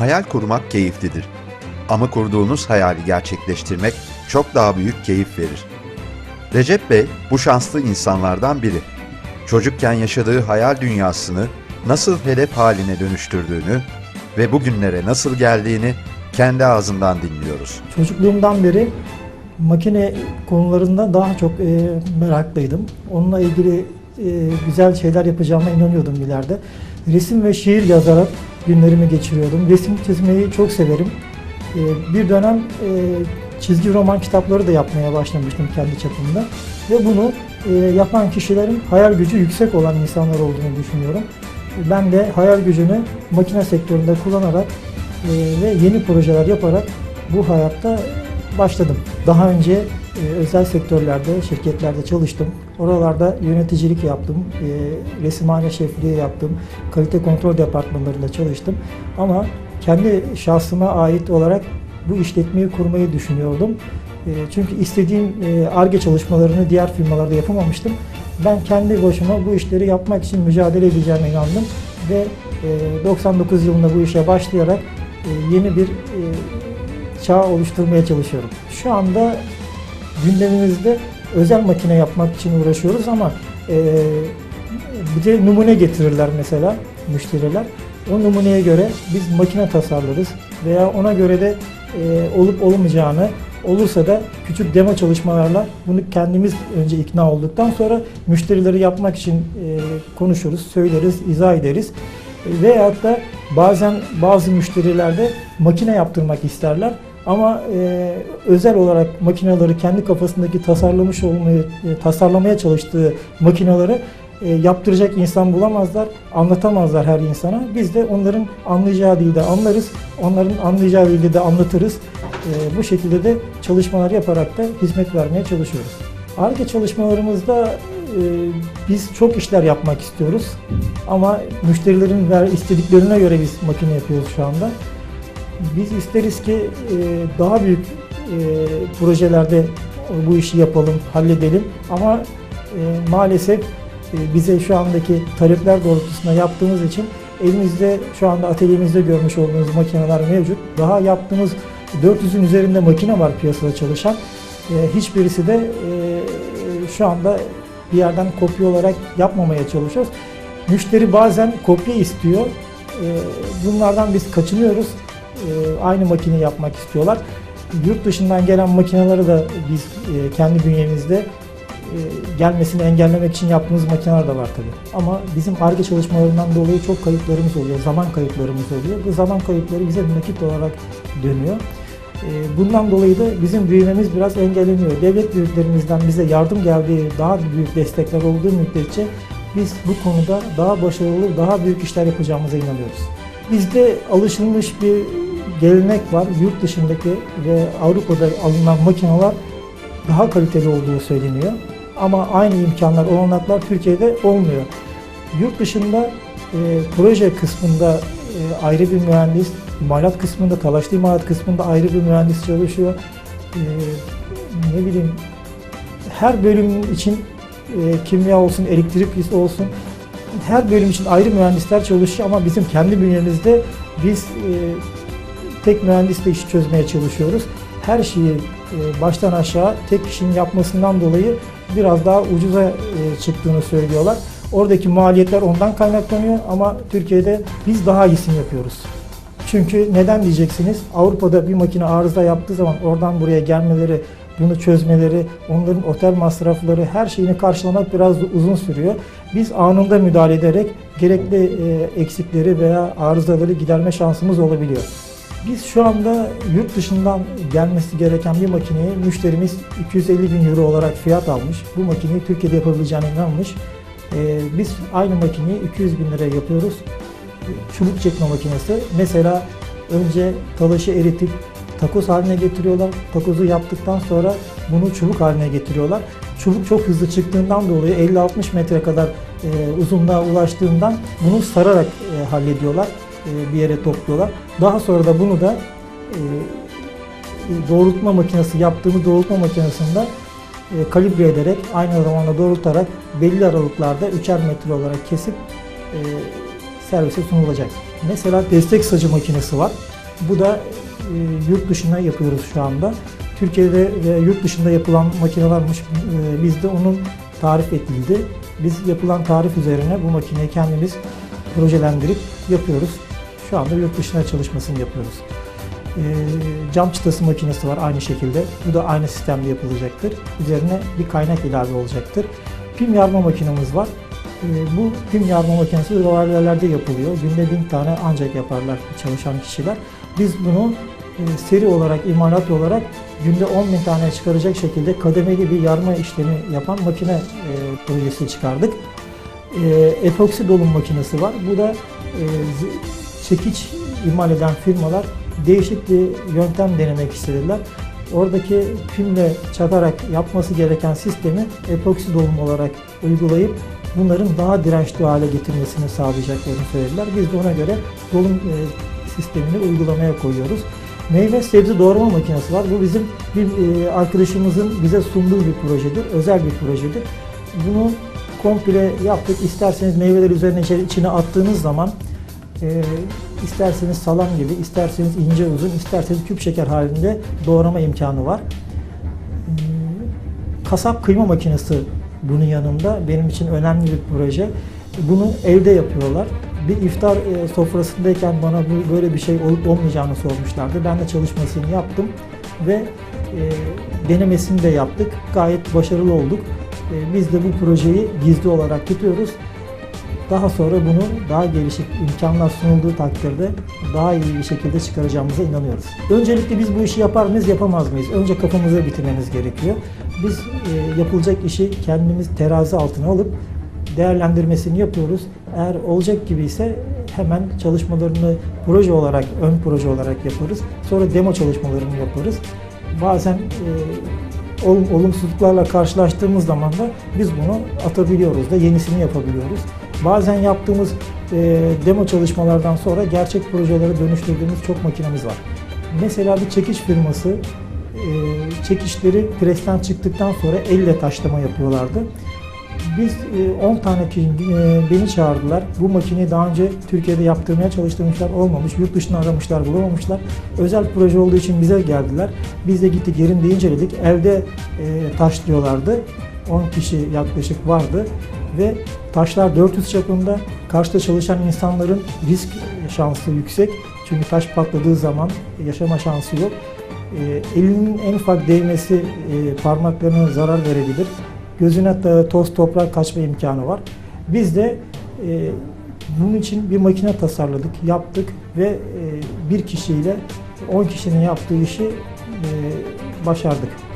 Hayal kurmak keyiflidir. Ama kurduğunuz hayali gerçekleştirmek çok daha büyük keyif verir. Recep Bey bu şanslı insanlardan biri. Çocukken yaşadığı hayal dünyasını nasıl hedef haline dönüştürdüğünü ve bugünlere nasıl geldiğini kendi ağzından dinliyoruz. Çocukluğumdan beri makine konularında daha çok e, meraklıydım. Onunla ilgili e, güzel şeyler yapacağıma inanıyordum ileride. Resim ve şiir yazarak günlerimi geçiriyordum. Resim çizmeyi çok severim. E, bir dönem e, çizgi roman kitapları da yapmaya başlamıştım kendi çapımda. Ve bunu e, yapan kişilerin hayal gücü yüksek olan insanlar olduğunu düşünüyorum. Ben de hayal gücünü makine sektöründe kullanarak e, ve yeni projeler yaparak bu hayatta başladım. Daha önce özel sektörlerde, şirketlerde çalıştım. Oralarda yöneticilik yaptım, e, resimhane şefliği yaptım, kalite kontrol departmanlarında çalıştım. Ama kendi şahsıma ait olarak bu işletmeyi kurmayı düşünüyordum. E, çünkü istediğim ARGE çalışmalarını diğer firmalarda yapamamıştım. Ben kendi başıma bu işleri yapmak için mücadele edeceğime inandım ve e, 99 yılında bu işe başlayarak e, yeni bir e, çağ oluşturmaya çalışıyorum. Şu anda gündemimizde özel makine yapmak için uğraşıyoruz ama e, bir de numune getirirler mesela müşteriler. O numuneye göre biz makine tasarlarız veya ona göre de e, olup olmayacağını olursa da küçük demo çalışmalarla bunu kendimiz önce ikna olduktan sonra müşterileri yapmak için e, konuşuruz, söyleriz, izah ederiz. Veyahut da bazen bazı müşterilerde makine yaptırmak isterler ama e, özel olarak makineleri kendi kafasındaki tasarlamış olmayı e, tasarlamaya çalıştığı makineleri e, yaptıracak insan bulamazlar, anlatamazlar her insana. Biz de onların anlayacağı dilde anlarız, onların anlayacağı dilde de anlatırız. E, bu şekilde de çalışmalar yaparak da hizmet vermeye çalışıyoruz. ARGE çalışmalarımızda e, biz çok işler yapmak istiyoruz ama müşterilerin ver istediklerine göre biz makine yapıyoruz şu anda. Biz isteriz ki e, daha büyük e, projelerde bu işi yapalım, halledelim ama e, maalesef bize şu andaki talepler doğrultusunda yaptığımız için elimizde şu anda atölyemizde görmüş olduğunuz makineler mevcut. Daha yaptığımız 400'ün üzerinde makine var piyasada çalışan. Hiçbirisi de şu anda bir yerden kopya olarak yapmamaya çalışıyoruz. Müşteri bazen kopya istiyor. Bunlardan biz kaçınıyoruz. E, aynı makine yapmak istiyorlar. Yurt dışından gelen makineleri de biz e, kendi bünyemizde e, gelmesini engellemek için yaptığımız makineler de var tabii. Ama bizim ARGE çalışmalarından dolayı çok kayıplarımız oluyor, zaman kayıplarımız oluyor. Bu zaman kayıpları bize nakit olarak dönüyor. Bundan dolayı da bizim büyümemiz biraz engelleniyor. Devlet büyüklerimizden bize yardım geldiği, daha büyük destekler olduğu müddetçe biz bu konuda daha başarılı, daha büyük işler yapacağımıza inanıyoruz. Bizde alışılmış bir gelenek var. Yurt dışındaki ve Avrupa'da alınan makineler daha kaliteli olduğu söyleniyor. Ama aynı imkanlar, olanaklar Türkiye'de olmuyor. Yurt dışında e, proje kısmında e, ayrı bir mühendis, imalat kısmında, talaşlı imalat kısmında ayrı bir mühendis çalışıyor. E, ne bileyim, her bölüm için e, kimya olsun, elektrik olsun, her bölüm için ayrı mühendisler çalışıyor ama bizim kendi bünyemizde biz e, tek mühendisle işi çözmeye çalışıyoruz. Her şeyi e, baştan aşağı tek kişinin yapmasından dolayı biraz daha ucuza e, çıktığını söylüyorlar. Oradaki maliyetler ondan kaynaklanıyor ama Türkiye'de biz daha iyisini yapıyoruz. Çünkü neden diyeceksiniz? Avrupa'da bir makine arıza yaptığı zaman oradan buraya gelmeleri, bunu çözmeleri, onların otel masrafları, her şeyini karşılamak biraz uzun sürüyor. Biz anında müdahale ederek gerekli e, eksikleri veya arızaları giderme şansımız olabiliyor. Biz şu anda yurt dışından gelmesi gereken bir makineyi müşterimiz 250 bin euro olarak fiyat almış. Bu makineyi Türkiye'de yapabileceğine inanmış. Ee, biz aynı makineyi 200 bin liraya yapıyoruz. Çubuk çekme makinesi. Mesela önce talaşı eritip takoz haline getiriyorlar. Takozu yaptıktan sonra bunu çubuk haline getiriyorlar. Çubuk çok hızlı çıktığından dolayı 50-60 metre kadar e, uzunluğa ulaştığından bunu sararak e, hallediyorlar. E, bir yere topluyorlar. Daha sonra da bunu da e, doğrultma makinesi yaptığımız doğrultma makinesinde e, kalibre ederek aynı zamanda doğrultarak belli aralıklarda 3'er metre olarak kesip servise sunulacak. Mesela destek sacı makinesi var. Bu da yurt dışına yapıyoruz şu anda. Türkiye'de ve yurt dışında yapılan makinelermiş bizde onun tarif edildi. Biz yapılan tarif üzerine bu makineyi kendimiz projelendirip yapıyoruz. Şu anda yurt dışına çalışmasını yapıyoruz. E, cam çıtası makinesi var aynı şekilde. Bu da aynı sistemde yapılacaktır. Üzerine bir kaynak ilave olacaktır. Pim yarma makinemiz var. E, bu pim yarma makinesi rovarlerde yapılıyor. Günde bin tane ancak yaparlar çalışan kişiler. Biz bunu e, seri olarak, imalat olarak günde 10 bin tane çıkaracak şekilde kademeli bir yarma işlemi yapan makine e, projesi çıkardık. E, epoksi dolum makinesi var. Bu da e, çekiç imal eden firmalar değişik bir yöntem denemek istediler. Oradaki pimle çakarak yapması gereken sistemi epoksi dolum olarak uygulayıp bunların daha dirençli hale getirmesini sağlayacaklarını söylediler. Biz de ona göre dolum e, sistemini uygulamaya koyuyoruz. Meyve sebze doğrama makinesi var. Bu bizim bir e, arkadaşımızın bize sunduğu bir projedir. Özel bir projedir. Bunu komple yaptık. İsterseniz meyveleri üzerine içine attığınız zaman e, isterseniz salam gibi, isterseniz ince uzun, isterseniz küp şeker halinde doğrama imkanı var. Hmm, Kasap kıyma makinesi bunun yanında benim için önemli bir proje. Bunu evde yapıyorlar. Bir iftar e, sofrasındayken bana böyle bir şey olup olmayacağını sormuşlardı. Ben de çalışmasını yaptım ve e, denemesini de yaptık. Gayet başarılı olduk. E, biz de bu projeyi gizli olarak tutuyoruz. Daha sonra bunu daha gelişik imkanlar sunulduğu takdirde daha iyi bir şekilde çıkaracağımıza inanıyoruz. Öncelikle biz bu işi yapar mıyız, yapamaz mıyız? Önce kafamıza bitirmemiz gerekiyor. Biz e, yapılacak işi kendimiz terazi altına alıp değerlendirmesini yapıyoruz. Eğer olacak gibi ise hemen çalışmalarını proje olarak, ön proje olarak yaparız. Sonra demo çalışmalarını yaparız. Bazen e, ol- olumsuzluklarla karşılaştığımız zaman da biz bunu atabiliyoruz da yenisini yapabiliyoruz. Bazen yaptığımız e, demo çalışmalardan sonra gerçek projelere dönüştürdüğümüz çok makinemiz var. Mesela bir çekiş firması e, çekişleri presten çıktıktan sonra elle taşlama yapıyorlardı. Biz e, 10 tane kişi e, beni çağırdılar. Bu makineyi daha önce Türkiye'de yaptırmaya çalıştırmışlar olmamış. Yurt dışına aramışlar bulamamışlar. Özel proje olduğu için bize geldiler. Biz de gittik yerinde inceledik. Elde e, taşlıyorlardı. 10 kişi yaklaşık vardı ve taşlar 400 çapında. Karşıda çalışan insanların risk şansı yüksek. Çünkü taş patladığı zaman yaşama şansı yok. E, elinin en ufak değmesi e, parmaklarına zarar verebilir. Gözüne de toz toprak kaçma imkanı var. Biz de e, bunun için bir makine tasarladık, yaptık ve e, bir kişiyle 10 kişinin yaptığı işi e, başardık.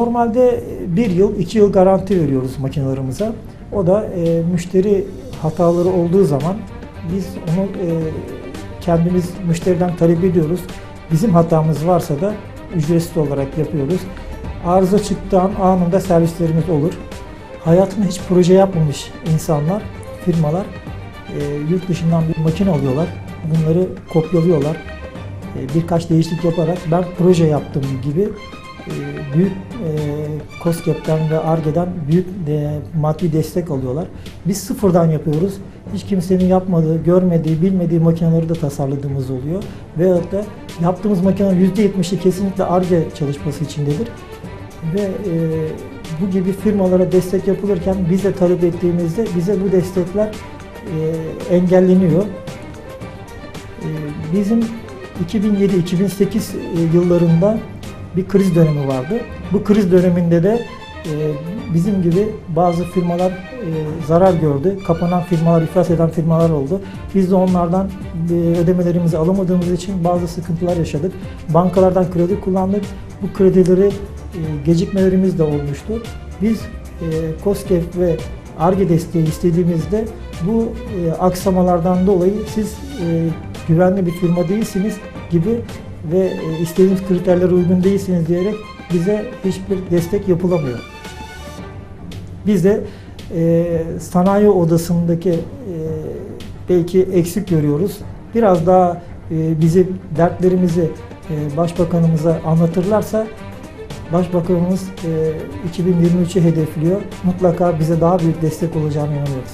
Normalde bir yıl, iki yıl garanti veriyoruz makinelerimize. O da e, müşteri hataları olduğu zaman biz onu e, kendimiz müşteriden talep ediyoruz. Bizim hatamız varsa da ücretsiz olarak yapıyoruz. Arıza çıktığı an anında servislerimiz olur. Hayatında hiç proje yapmamış insanlar, firmalar e, yurt dışından bir makine alıyorlar. Bunları kopyalıyorlar. E, birkaç değişiklik yaparak ben proje yaptım gibi e, büyük e, COSGAP'ten ve ARGE'den büyük e, maddi destek alıyorlar. Biz sıfırdan yapıyoruz. Hiç kimsenin yapmadığı, görmediği, bilmediği makineleri de tasarladığımız oluyor. Veyahut da yaptığımız makinenin %70'i kesinlikle ARGE çalışması içindedir. Ve e, bu gibi firmalara destek yapılırken biz de talep ettiğimizde bize bu destekler e, engelleniyor. E, bizim 2007-2008 yıllarında bir kriz dönemi vardı. Bu kriz döneminde de e, bizim gibi bazı firmalar e, zarar gördü. Kapanan firmalar, iflas eden firmalar oldu. Biz de onlardan e, ödemelerimizi alamadığımız için bazı sıkıntılar yaşadık. Bankalardan kredi kullandık. Bu kredileri e, gecikmelerimiz de olmuştu. Biz e, COSGAP ve ARGE desteği istediğimizde bu e, aksamalardan dolayı siz e, güvenli bir firma değilsiniz gibi ve e, istediğiniz kriterlere uygun değilsiniz diyerek bize hiçbir destek yapılamıyor. Biz de e, sanayi odasındaki e, belki eksik görüyoruz. Biraz daha e, bizim dertlerimizi e, başbakanımıza anlatırlarsa Başbakanımız e, 2023'ü hedefliyor. Mutlaka bize daha büyük destek olacağına inanıyoruz.